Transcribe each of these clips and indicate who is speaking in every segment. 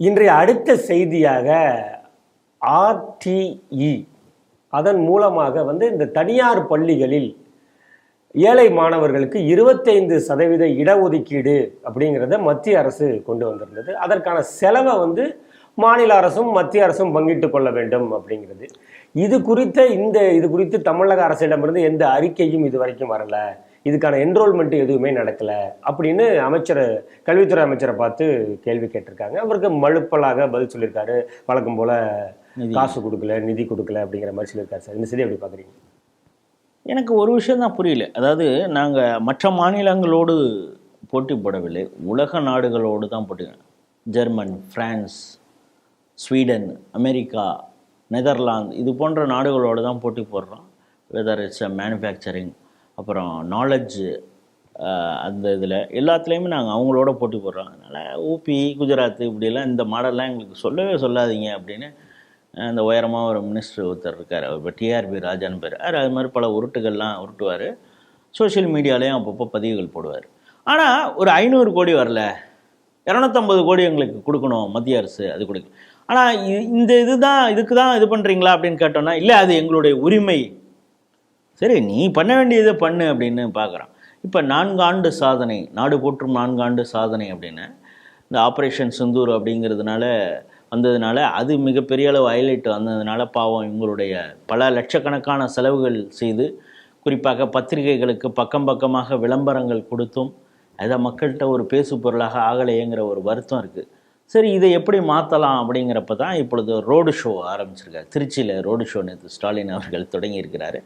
Speaker 1: இன்றைய அடுத்த செய்தியாக ஆர்டிஇ அதன் மூலமாக வந்து இந்த தனியார் பள்ளிகளில் ஏழை மாணவர்களுக்கு இருபத்தைந்து சதவீத இடஒதுக்கீடு அப்படிங்கிறத மத்திய அரசு கொண்டு வந்திருந்தது. அதற்கான செலவை வந்து மாநில அரசும் மத்திய அரசும் பங்கிட்டு கொள்ள வேண்டும் அப்படிங்கிறது. இது குறித்த இந்த இது குறித்து தமிழக அரசிடமிருந்து எந்த அறிக்கையும் இது வரைக்கும் வரலை. இதுக்கான என்ரோல்மெண்ட் எதுவுமே நடக்கல அப்படின்னு அமைச்சர் கல்வித்துறை அமைச்சரை பார்த்து கேள்வி கேட்டிருக்காங்க. அவருக்கு மழுப்பலாக பதில் சொல்லியிருக்காரு. வழக்கம் போல. காசு கொடுக்கல நிதி கொடுக்கல அப்படிங்கிற மாதிரி சொல்லியிருக்காரு சார். இந்த செய்தி எப்படி பார்க்குறீங்க?
Speaker 2: எனக்கு ஒரு விஷயம் தான் புரியல. அதாவது நாங்கள் மற்ற மாநிலங்களோடு போட்டி போடவில்லை உலக நாடுகளோடு தான் போட்டி German France Sweden America Netherlands இது போன்ற நாடுகளோடு தான் போட்டி போடுறோம். வெதர் இட்ஸ் அ மேனுஃபேக்சரிங் அப்புறம் நாலேஜ் அந்த இதில் எல்லாத்துலேயுமே நாங்கள் அவங்களோட போட்டி போடுறோம். அதனால் ஊபி குஜராத் இப்படியெல்லாம் இந்த மாடல்லாம் எங்களுக்கு சொல்லவே சொல்லாதீங்க அப்படின்னு அந்த உயரமாக ஒரு மினிஸ்டர் ஒருத்தர் இருக்கார். அவர் இப்போ டிஆர்பி ராஜான்னு பேர். அவர் அது மாதிரி பல உருட்டுகள்லாம் உருட்டுவார். சோஷியல் மீடியாலேயும் அப்பப்போ பதிவுகள் போடுவார். ஆனால் ஒரு ஐநூறு கோடி வரல. இரநூத்தம்பது கோடி எங்களுக்கு கொடுக்கணும் மத்திய அரசு அது கொடுக்கணும் ஆனால் இந்த இதுதான் இதுக்கு தான் இது பண்ணுறீங்களா அப்படின்னு கேட்டோன்னா இல்லை அது எங்களுடைய உரிமை. சரி நீ பண்ண வேண்டியதை பண்ணு அப்படின்னு பார்க்குறான். இப்போ நான்காண்டு சாதனை நாடு போற்றும் நான்காண்டு சாதனை அப்படின்னு இந்த ஆப்ரேஷன் சிந்தூர் அப்படிங்கிறதுனால வந்ததுனால அது மிகப்பெரிய அளவு ஹைலைட் வந்ததுனால பாவம் இவங்களுடைய பல லட்சக்கணக்கான செலவுகள் செய்து குறிப்பாக பத்திரிகைகளுக்கு பக்கம் பக்கமாக விளம்பரங்கள் கொடுத்தும் அதை மக்கள்கிட்ட ஒரு பேசு பொருளாக ஆகலையேங்கிற ஒரு வருத்தம் இருக்குது சரி இதை எப்படி மாற்றலாம் அப்படிங்கிறப்ப தான் இப்பொழுது ரோடு ஷோ ஆரம்பிச்சிருக்காரு. திருச்சியில் ரோடு ஷோ நேற்று ஸ்டாலின் அவர்கள் தொடங்கியிருக்கிறாரு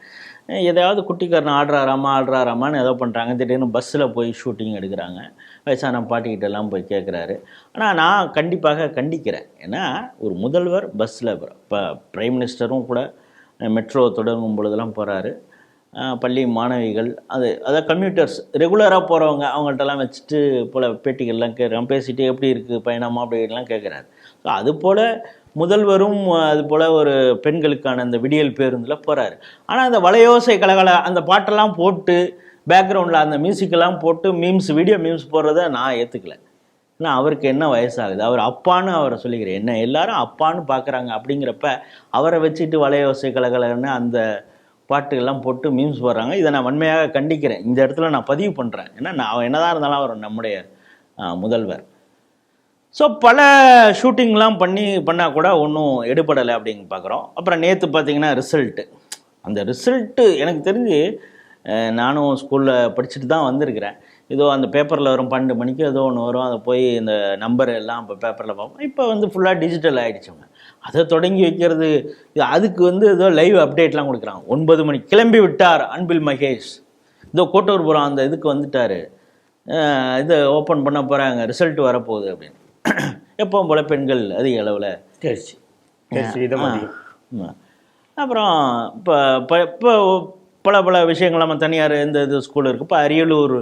Speaker 2: அஹ் எதையாவது குட்டிக்காரன் ஆடுறாராமா ஆடுறாராமான்னு ஏதோ பண்ணுறாங்க திடீர்னு பஸ்ஸில் போய் ஷூட்டிங் எடுக்கிறாங்க. வயசான பாட்டிக்கிட்டெல்லாம் போய் கேட்குறாரு ஆனால் நான் கண்டிப்பாக கண்டிக்கிறேன். ஏன்னா ஒரு முதல்வர் பஸ்ஸில் இப்போ ப்ரைம் மினிஸ்டரும் கூட மெட்ரோ தொடங்கும் பொழுதெல்லாம் போகிறாரு பள்ளி மாணவிகள் அது அதாவது கம்யூட்டர்ஸ் ரெகுலராக போகிறவங்க அவங்கள்ட்டலாம் வச்சுட்டு போல் பேட்டிகள்லாம் கேட்குறாங்க பேசிட்டு எப்படி இருக்குது பயணமா அப்படின்லாம் கேட்குறாரு ஸோ அது போல் முதல்வரும் அது போல் ஒரு பெண்களுக்கான அந்த விடியல் பேருந்தில் போகிறாரு ஆனால் அந்த வளையோசை கலகல அந்த பாட்டெல்லாம் போட்டு பேக்ரவுண்டில் அந்த மியூசிக்கெல்லாம் போட்டு மீம்ஸ் வீடியோ மீம்ஸ் போடுறத நான் ஏற்றுக்கல ஏன்னா அவருக்கு என்ன வயசாகுது? அவர் அப்பான்னு அவரை சொல்லிக்கிறேன் என்ன எல்லாரும் அப்பான்னு பார்க்குறாங்க அப்படிங்கிறப்ப அவரை வச்சுட்டு வளையோசை கலகலன்னு அந்த பாட்டுகள்லாம் போட்டு மீம்ஸ் போடுறாங்க. இதை நான் வன்மையாக கண்டிக்கிறேன். இந்த இடத்துல நான் பதிவு பண்ணுறேன் ஏன்னா நான் அவன் என்னதான் இருந்தாலும் அவர் நம்முடைய முதல்வர். ஸோ பல ஷூட்டிங்லாம் பண்ணி பண்ணால் கூட ஒன்றும் எடுபடலை அப்படின்னு பார்க்குறோம். அப்புறம் நேற்று பார்த்தீங்கன்னா ரிசல்ட்டு அந்த ரிசல்ட்டு எனக்கு தெரிஞ்சு நானும் ஸ்கூலில் படிச்சுட்டு தான் வந்திருக்கிறேன். ஏதோ அந்த பேப்பரில் வரும் பன்னெண்டு மணிக்கு ஏதோ ஒன்று வரும். அதை போய் இந்த நம்பர் எல்லாம் இப்போ பேப்பரில் பார்ப்போம். இப்போ வந்து ஃபுல்லாக டிஜிட்டல் ஆகிடுச்சுங்க அதை தொடங்கி வைக்கிறது இது அதுக்கு வந்து ஏதோ லைவ் அப்டேட்லாம் கொடுக்குறாங்க. ஒன்பது மணிக்கு கிளம்பி விட்டார் அன்பில் மகேஷ். இதோ கோட்டூர்புரம் அந்த இதுக்கு வந்துட்டார். இதை ஓப்பன் பண்ண போகிறாங்க ரிசல்ட் வரப்போகுது அப்படின்னு. எப்பவும் போல பெண்கள் அதிக அளவில்.
Speaker 1: தேர்ச்சி.
Speaker 2: அப்புறம் இப்போ இப்போ பல பல விஷயங்கள் நம்ம தனியார் எந்த இது ஸ்கூல் இருக்குது இப்போ அரியலூர்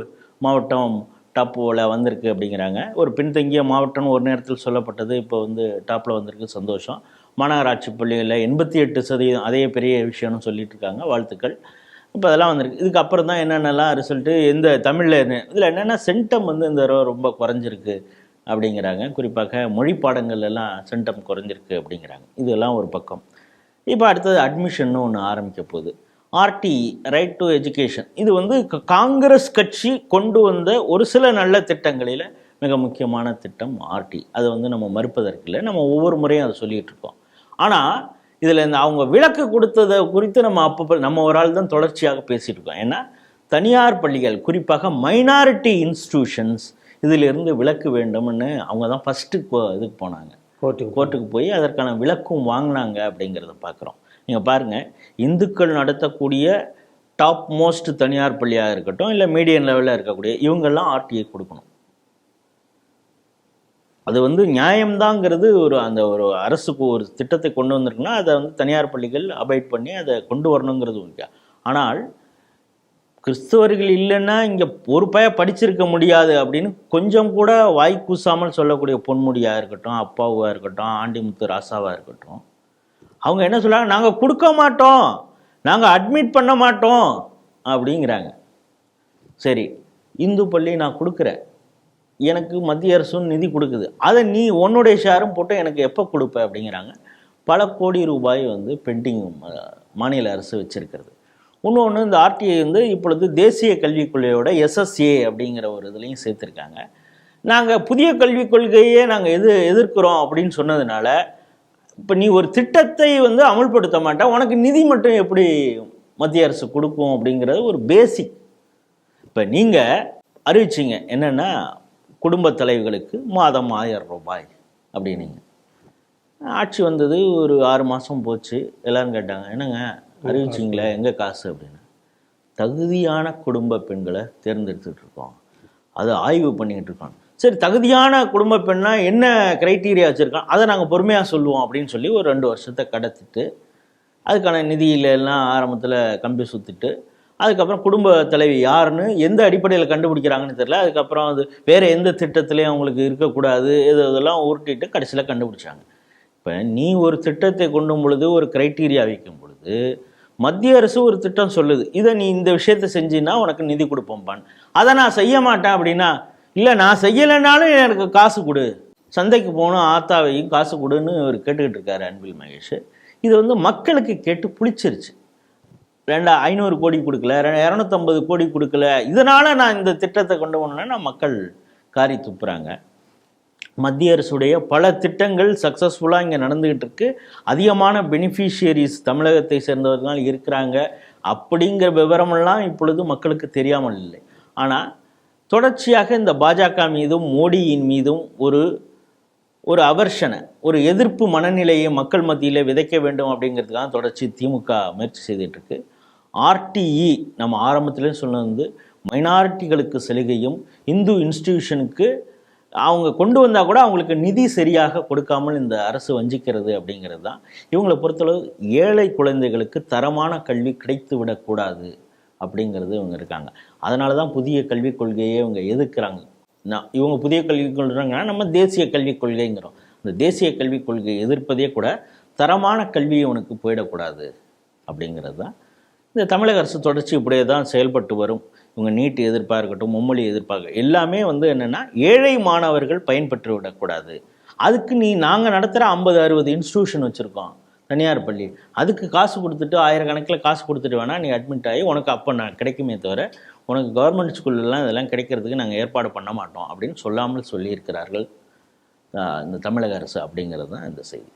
Speaker 2: மாவட்டம் டாப்பில் வந்திருக்கு அப்படிங்கிறாங்க. ஒரு பின்தங்கிய மாவட்டம்னு ஒரு நேரத்தில் சொல்லப்பட்டது இப்போ வந்து டாப்பில் வந்திருக்கு. சந்தோஷம். மாநகராட்சி பள்ளிகளில் எண்பத்தி எட்டு சதவீதம் அதே பெரிய விஷயம்னு சொல்லிட்டு இருக்காங்க. வாழ்த்துக்கள். இப்போ அதெல்லாம் வந்திருக்கு. இதுக்கு அப்புறம் தான் என்னென்னலாம் ரிசல்ட்டு எந்த தமிழில் இதில் என்னென்னா சென்டம் வந்து இந்த தடவை ரொம்ப குறைஞ்சிருக்கு அப்படிங்கிறாங்க. குறிப்பாக மொழி பாடங்கள் எல்லாம் சென்டம் குறைஞ்சிருக்கு அப்படிங்கிறாங்க. இதெல்லாம் ஒரு பக்கம். இப்போ அடுத்தது அட்மிஷன்னு ஒன்று ஆரம்பிக்க போகுது. ஆர்டி ரைட் டு எஜுகேஷன் இது வந்து காங்கிரஸ் கட்சி கொண்டு வந்த ஒரு சில நல்ல திட்டங்களில் மிக முக்கியமான திட்டம் ஆர்டி அதை வந்து நம்ம மறுப்பதற்கில்லை நம்ம ஒவ்வொரு முறையும் அதை சொல்லிகிட்டு இருக்கோம். ஆனால் இதில் இந்த அவங்க விளக்கு கொடுத்ததை குறித்து நம்ம அப்பப்போ நம்ம ஒரு ஆள் தான் தொடர்ச்சியாக பேசிட்டு இருக்கோம். ஏன்னா தனியார் பள்ளிகள் குறிப்பாக மைனாரிட்டி இன்ஸ்டிடியூஷன்ஸ் இதிலிருந்து விலக்கு வேண்டும்னு அவங்க தான் ஃபஸ்ட்டு இதுக்கு போனாங்க.
Speaker 1: கோர்ட்டுக்கு
Speaker 2: கோர்ட்டுக்கு போய் அதற்கான விளக்கும் வாங்கினாங்க அப்படிங்கிறத பார்க்குறோம் நீங்கள் பாருங்கள் இந்துக்கள் நடத்தக்கூடிய டாப் மோஸ்ட் தனியார் பள்ளியாக இருக்கட்டும் இல்லை மீடியம் லெவலில் இருக்கக்கூடிய இவங்கெல்லாம் ஆர்டிஐ கொடுக்கணும். அது வந்து நியாயம்தாங்கிறது ஒரு அந்த ஒரு அரசுக்கு ஒரு திட்டத்தை கொண்டு வந்திருக்குன்னா அதை வந்து தனியார் பள்ளிகள் அபைட் பண்ணி அதை கொண்டு வரணுங்கிறது உண்டு ஆனால் கிறிஸ்தவர்கள் இல்லைன்னா இங்கே ஒரு பய படிச்சிருக்க முடியாது அப்படின்னு கொஞ்சம் கூட வாய் கூசாமல் சொல்லக்கூடிய பொன்முடியாக இருக்கட்டும் அப்பாவாக இருக்கட்டும் ஆண்டிமுத்து ராசாவாக இருக்கட்டும் அவங்க என்ன சொல்கிறாங்க நாங்கள் கொடுக்க மாட்டோம். நாங்கள் அட்மிட் பண்ண மாட்டோம். அப்படிங்கிறாங்க. சரி இந்து பள்ளி நான் கொடுக்குறேன். எனக்கு மத்திய அரசும் நிதி கொடுக்குது. அதை நீ உன்னுடைய ஷேரும் போட்டு எனக்கு எப்போ கொடுப்ப? அப்படிங்கிறாங்க. பல கோடி ரூபாய் வந்து பெண்டிங் மாநில அரசு வச்சிருக்கிறது. இன்னொன்று இந்த ஆர்டிஐ வந்து இப்பொழுது தேசிய கல்விக் கொள்கையோட எஸ்எஸ்ஏ அப்படிங்கிற ஒரு இதுலேயும் சேர்த்துருக்காங்க. நாங்கள் புதிய கல்விக் கொள்கையே நாங்கள் எது எதிர்க்கிறோம் அப்படின்னு சொன்னதுனால இப்போ நீ ஒரு திட்டத்தை வந்து அமல்படுத்த மாட்டா உனக்கு நிதி மட்டும் எப்படி மத்திய அரசு கொடுக்கும் அப்படிங்கிறது ஒரு பேசிக் இப்போ நீங்கள் அறிவிச்சிங்க என்னென்னா குடும்பத் தலைவிகளுக்கு மாதம் ஆயிரம் ரூபாய் அப்படின்னீங்க. ஆட்சி வந்தது ஒரு ஆறு மாதம் போச்சு. எல்லாரும் கேட்டாங்க என்னங்க அறிவிச்சிங்களே எங்கே காசு அப்படின்னு. தகுதியான குடும்ப பெண்களை தேர்ந்தெடுத்துட்டு இருக்கோம். அதை ஆய்வு பண்ணிக்கிட்டு இருக்கோம் சரி தகுதியான குடும்ப பெண்ணா என்ன க்ரைட்டீரியா வச்சுருக்கான்? அதை நாங்கள் பொறுமையாக சொல்லுவோம் அப்படின்னு சொல்லி ஒரு ரெண்டு வருஷத்தை கடத்திட்டு அதுக்கான நிதியில எல்லாம் ஆரம்பத்தில் கம்பி சுற்றிட்டு அதுக்கப்புறம் குடும்ப தலைவி யாருன்னு எந்த அடிப்படையில் கண்டுபிடிக்கிறாங்கன்னு தெரியல. அதுக்கப்புறம் அது வேறு எந்த திட்டத்திலையும் அவங்களுக்கு இருக்கக்கூடாது இது இதெல்லாம் உருட்டிட்டு கடைசியில் கண்டுபிடிச்சாங்க. இப்போ நீ ஒரு திட்டத்தை கொண்டும் பொழுது ஒரு க்ரைட்டீரியா வைக்கும் பொழுது மத்திய அரசு ஒரு திட்டம் சொல்லுது. இதை நீ இந்த விஷயத்தை செஞ்சின்னா உனக்கு நிதி கொடுப்போம்பான். அதை நான் செய்ய மாட்டேன் அப்படின்னா இல்லை நான் செய்யலைனாலும் எனக்கு காசு கொடு. சந்தைக்கு போகணும் ஆத்தாவையும் காசு கொடுன்னு அவர் கேட்டுக்கிட்டு இருக்காரு அன்பில் மகேஷ். இது வந்து மக்களுக்கு கேட்டு பிடிச்சிருச்சு ரெண்டா ஐநூறு கோடி கொடுக்கல ரெண்டு இரநூத்தம்பது கோடி கொடுக்கல. இதனால் நான் இந்த திட்டத்தை கொண்டு போனேன்னா மக்கள் காரி துப்புறாங்க. மத்திய அரசுடைய பல திட்டங்கள் சக்ஸஸ்ஃபுல்லாக இங்கே நடந்துக்கிட்டு இருக்கு. அதிகமான பெனிஃபிஷியரிஸ் தமிழகத்தை சேர்ந்தவர்கள் இருக்கிறாங்க. அப்படிங்கிற விவரமெல்லாம் இப்பொழுது மக்களுக்கு தெரியாமல் இல்லை. ஆனால் தொடர்ச்சியாக இந்த பாஜக மீதும் மோடியின் மீதும் ஒரு ஒரு அவர்ஷனை ஒரு எதிர்ப்பு மனநிலையை மக்கள் மத்தியில் விதைக்க வேண்டும் அப்படிங்கிறதுக்காக தொடர்ச்சி திமுக முயற்சி செய்துட்டுருக்கு ஆர்டிஇ நம்ம ஆரம்பத்திலே சொன்னது வந்து மைனாரிட்டிகளுக்கு சலுகையும் இந்து இன்ஸ்டிடியூஷனுக்கு அவங்க கொண்டு வந்தால் கூட அவங்களுக்கு நிதி சரியாக கொடுக்காமல் இந்த அரசு வஞ்சிக்கிறது அப்படிங்கிறது தான். இவங்களை பொறுத்தளவு ஏழை குழந்தைகளுக்கு தரமான கல்வி கிடைத்து விடக்கூடாது அப்படிங்கிறது இவங்க இருக்காங்க. அதனால தான் புதிய கல்விக் கொள்கையை இவங்க எதிர்க்கிறாங்க. நான் இவங்க புதிய கல்விக் கொள்கிறாங்கன்னா நம்ம தேசிய கல்விக் கொள்கைங்கிறோம். இந்த தேசிய கல்விக் கொள்கையை எதிர்ப்பதே கூட தரமான கல்வி இவனுக்கு போயிடக்கூடாது அப்படிங்கிறது தான். இந்த தமிழக அரசு தொடர்ச்சி இப்படியே தான் செயல்பட்டு வரும். இவங்க நீட்டு எதிர்ப்பாக இருக்கட்டும் மும்மொழி எதிர்ப்பாக எல்லாமே வந்து என்னென்னா ஏழை மாணவர்கள் பயன்பெற்று விடக்கூடாது அதுக்கு நீ நாங்கள் நடத்துகிற ஐம்பது அறுபது இன்ஸ்டியூஷன் வச்சுருக்கோம். தனியார் பள்ளி அதுக்கு காசு கொடுத்துட்டு ஆயிரக்கணக்கில் காசு கொடுத்துட்டு வேணால் நீ அட்மிட் ஆகி உனக்கு அப்போ நான் கிடைக்குமே தவிர உனக்கு கவர்மெண்ட் ஸ்கூல்லலாம் இதெல்லாம் கிடைக்கிறதுக்கு நாங்கள் ஏற்பாடு பண்ண மாட்டோம் அப்படின்னு சொல்லாமல் சொல்லியிருக்கிறார்கள் இந்த தமிழக அரசு அப்படிங்கிறது தான் இந்த செய்தி.